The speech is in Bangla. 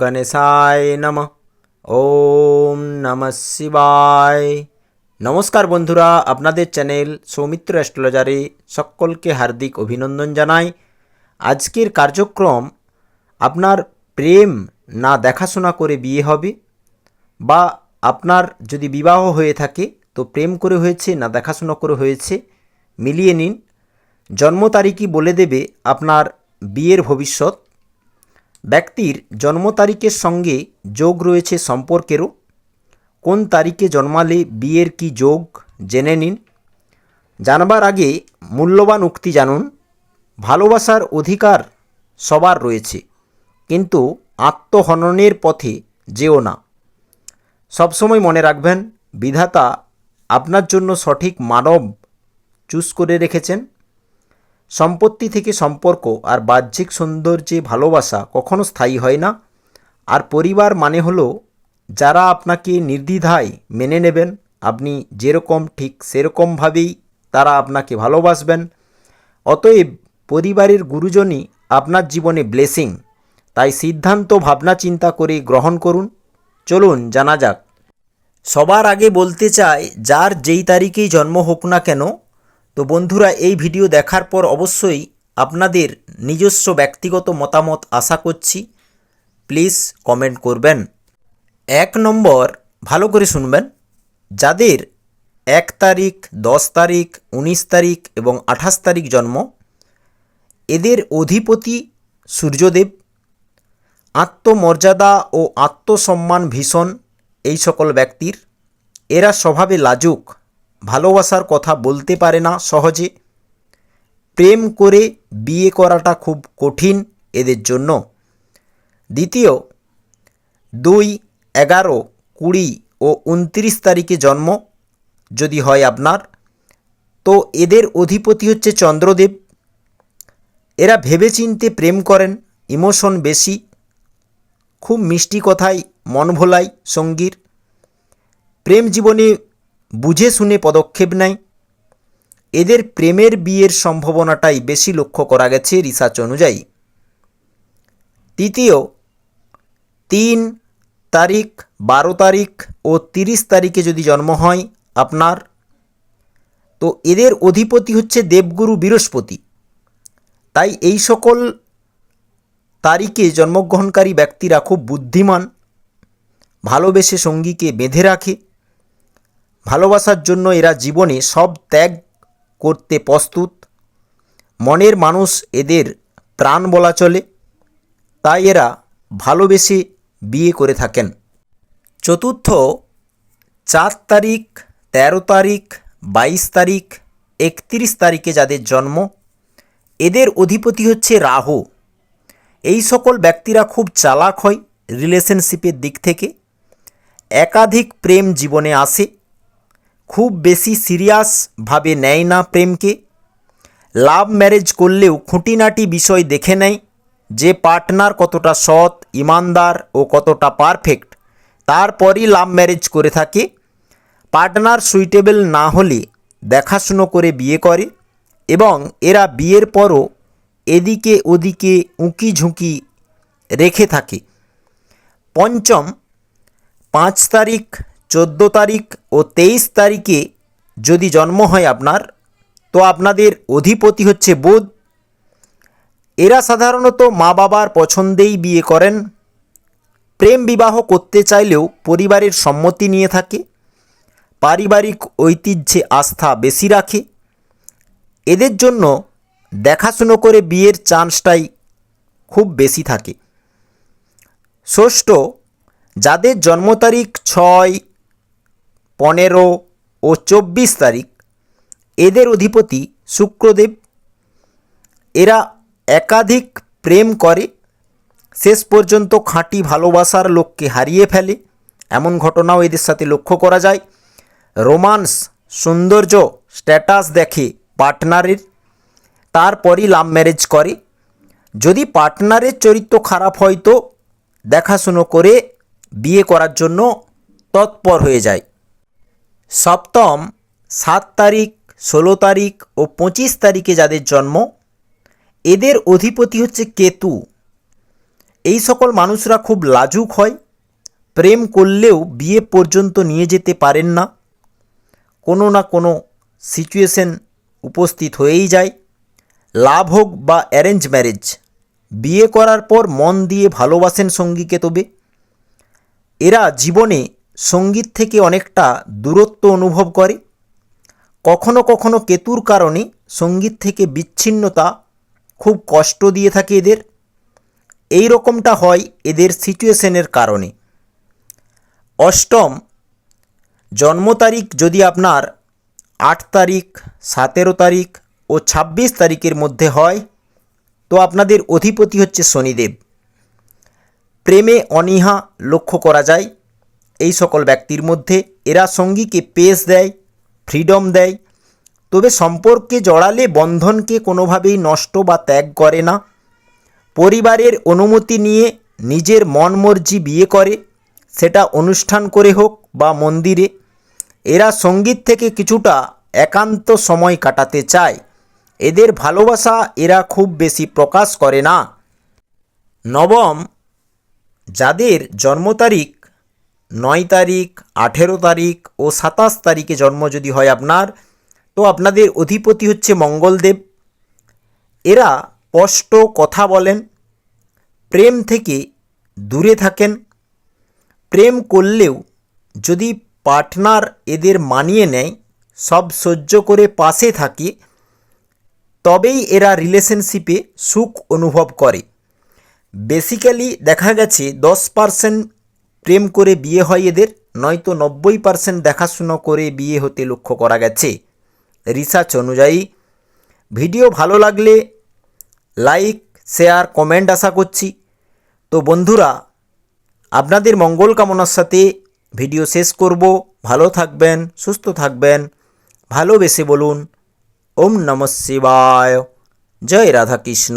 গণেশায় নম। ওম নম শিবায়। নমস্কার বন্ধুরা, আপনাদের চ্যানেল সৌমিত্র অ্যাস্ট্রোলজারে সকলকে হার্দিক অভিনন্দন জানাই। আজকের কার্যক্রম, আপনার প্রেম না দেখাশোনা করে বিয়ে হবে বা আপনার যদি বিবাহ হয়ে থাকে, তো প্রেম করে হয়েছে না দেখাশোনা করে হয়েছে, মিলিয়ে নিন। জন্ম তারিখই বলে দেবে আপনার বিয়ের ভবিষ্যৎ। ব্যক্তির জন্ম তারিখের সঙ্গে যোগ রয়েছে সম্পর্কেরও। কোন তারিখে জন্মালে বিয়ের কি যোগ জেনে নিন। জানবার আগে মূল্যবান উক্তি জানুন। ভালোবাসার অধিকার সবার রয়েছে, কিন্তু আত্মহননের পথে যেও না। সবসময় মনে রাখবেন, বিধাতা আপনার জন্য সঠিক মানব চুজ করে রেখেছেন। সম্পত্তি থেকে সম্পর্ক আর বাহ্যিক সৌন্দর্যে ভালোবাসা কখনো স্থায়ী হয় না। আর পরিবার মানে হলো, যারা আপনাকে নির্দ্বিধায় মেনে নেবেন, আপনি যেরকম ঠিক সেরকমভাবেই তারা আপনাকে ভালোবাসবেন। অতএব পরিবারের গুরুজনই আপনার জীবনে ব্লেসিং। তাই সিদ্ধান্ত, ভাবনা, চিন্তা করে গ্রহণ করুন। চলুন, জানা যাক। সবার আগে বলতে চাই, যার যেই তারিখেই জন্ম হোক না কেন তো বন্ধুরা, এই ভিডিও দেখার পর অবশ্যই আপনাদের নিজস্ব ব্যক্তিগত মতামত আশা করছি। প্লিজ কমেন্ট করবেন। এক নম্বর, ভালো করে শুনবেন। যাদের এক তারিখ, দশ তারিখ, উনিশ তারিখ এবং আঠাশ তারিখ জন্ম, এদের অধিপতি সূর্যদেব। আত্মমর্যাদা ও আত্মসম্মান ভীষণ এই সকল ব্যক্তির। এরা স্বভাবে লাজুক। ভালোবাসার কথা বলতে পারে না সহজে। প্রেম করে বিয়ে করাটা খুব কঠিন এদের জন্য। দ্বিতীয়, দুই, এগারো, কুড়ি ও উনত্রিশ তারিখে জন্ম যদি হয় আপনার, তো এদের অধিপতি হচ্ছে চন্দ্রদেব। এরা ভেবেচিন্তে প্রেম করেন, ইমোশন বেশি, খুব মিষ্টি কথায় মন ভোলাই সঙ্গীর। প্রেম জীবনে বুঝে শুনে পদক্ষেপ নেয়। এদের প্রেমের বিয়ের সম্ভাবনাটাই বেশি লক্ষ্য করা গেছে রিসার্চ অনুযায়ী। তৃতীয়, তিন তারিখ, বারো তারিখ ও তিরিশ তারিখে যদি জন্ম হয় আপনার, তো এদের অধিপতি হচ্ছে দেবগুরু বৃহস্পতি। তাই এই সকল তারিখে জন্মগ্রহণকারী ব্যক্তিরা খুব বুদ্ধিমান, ভালোবেসে সঙ্গীকে বেঁধে রাখে। ভালোবাসার জন্য এরা জীবনে সব ত্যাগ করতে প্রস্তুত। মনের মানুষ এদের প্রাণ বলা চলে। তাই এরা ভালোবেসে বিয়ে করে থাকেন। চতুর্থ, চার তারিখ, তেরো তারিখ, বাইশ তারিখ, একত্রিশ তারিখে যাদের জন্ম, এদের অধিপতি হচ্ছে রাহু। এই সকল ব্যক্তিরা খুব চালাক হয় রিলেশনশিপের দিক থেকে। একাধিক প্রেম জীবনে আসে। খুব বেশি সিরিয়াসভাবে নেয় না প্রেমকে। লাভ ম্যারেজ করলেও খুঁটিনাটি বিষয় দেখে নেয় যে পার্টনার কতটা সৎ, ইমানদার ও কতটা পারফেক্ট। তারপরই লাভ ম্যারেজ করে থাকে। পার্টনার সুইটেবল না হলে দেখাশুনো করে বিয়ে করে এবং এরা বিয়ের পরও এদিকে ওদিকে উঁকি ঝুঁকি রেখে থাকে। পঞ্চম, পাঁচ তারিখ চোদ্দ তারিখ ও তেইশ তারিখে যদি জন্ম হয় আপনার, তো আপনাদের অধিপতি হচ্ছে বুধ। এরা সাধারণত মা বাবার পছন্দেই বিয়ে করেন। প্রেম বিবাহ করতে চাইলেও পরিবারের সম্মতি নিয়ে থাকে। পারিবারিক ঐতিহ্যে আস্থা বেশি রাখে। এদের জন্য দেখাশুনো করে বিয়ের চান্সটাই খুব বেশি থাকে। ষষ্ঠ, যাদের জন্ম তারিখ ছয় পনেরো ও চব্বিশ তারিখ। এদের অধিপতি শুক্রদেব। এরা একাধিক প্রেম করে। শেষ পর্যন্ত খাঁটি ভালোবাসার লোককে হারিয়ে ফেলে। এমন ঘটনাও এদের সাথে লক্ষ্য করা যায়। রোমান্স, সৌন্দর্য, স্ট্যাটাস দেখে পার্টনারের। তারপরই লাভ ম্যারেজ করে। যদি পার্টনারের চরিত্র খারাপ হয় তো দেখাশুনো করে বিয়ে করার জন্য তৎপর হয়ে যায়। সপ্তম, সাত তারিখ, ষোলো তারিখ ও পঁচিশ তারিখে যাদের জন্ম, এদের অধিপতি হচ্ছে কেতু। এই সকল মানুষরা খুব লাজুক হয়, প্রেম করলেও বিয়ে পর্যন্ত নিয়ে যেতে পারেন না। কোনো না কোনো সিচুয়েশন উপস্থিত হয়েই যায়। লাভ হোক বা অ্যারেঞ্জ ম্যারেজ বিয়ে করার পর মন দিয়ে ভালোবাসেন সঙ্গীকে তবে। এরা জীবনে সংগীত থেকে অনেকটা দূরত্ব অনুভব করে। কখনো কখনো কেতুর কারণে সংগীত থেকে বিচ্ছিন্নতা খুব কষ্ট দিয়ে থাকে এদের। এই রকমটা হয় এদের সিচুয়েশনের কারণে। অষ্টম, জন্ম তারিখ যদি আপনার আট তারিখ, সতেরো তারিখ ও ছাব্বিশ তারিখের মধ্যে হয়, তো আপনাদের অধিপতি হচ্ছে শনিদেব। প্রেমে অনীহা লক্ষ্য করা যায়। এই সকল ব্যক্তির মধ্যে এরা সঙ্গীকে পেস দেয় ফ্রিডম দেয়। তবে সম্পর্কে জড়ালে বন্ধনকে কোনোভাবেই নষ্ট বা ত্যাগ করে না। পরিবারের অনুমতি নিয়ে নিজের মন মর্জি বিয়ে করে, সেটা অনুষ্ঠান করে হোক বা মন্দিরে। এরা সংগীত থেকে কিছুটা একান্ত সময় কাটাতে চায়। এদের ভালোবাসা এরা খুব বেশি প্রকাশ করে না। নবম, যাদের জন্ম তারিখ নয় তারিখ, আঠেরো তারিখ ও সাতাশ তারিখে জন্ম যদি হয় আপনার, তো আপনাদের অধিপতি হচ্ছে মঙ্গলদেব। এরা স্পষ্ট কথা বলেন, প্রেম থেকে দূরে থাকেন। প্রেম করলেও যদি পার্টনার এদের মানিয়ে নেয়, সব সহ্য করে পাশে থাকে, তবেই এরা রিলেশনশিপে সুখ অনুভব করে। বেসিক্যালি দেখা গেছে দশ পার্সেন্ট প্রেম করে বিয়ে হয় এদের, নয়তো নব্বই পার্সেন্ট দেখাশুনো করে বিয়ে হতে লক্ষ্য করা গেছে। রিসার্চ অনুযায়ী ভিডিও ভালো লাগলে লাইক শেয়ার কমেন্ট আশা করছি। তো বন্ধুরা, আপনাদের মঙ্গল কামনার সাথে ভিডিও শেষ করব। ভালো থাকবেন, সুস্থ থাকবেন, ভালোবেসে বলুন, ওম নমঃ শিবায়। জয় রাধাকৃষ্ণ।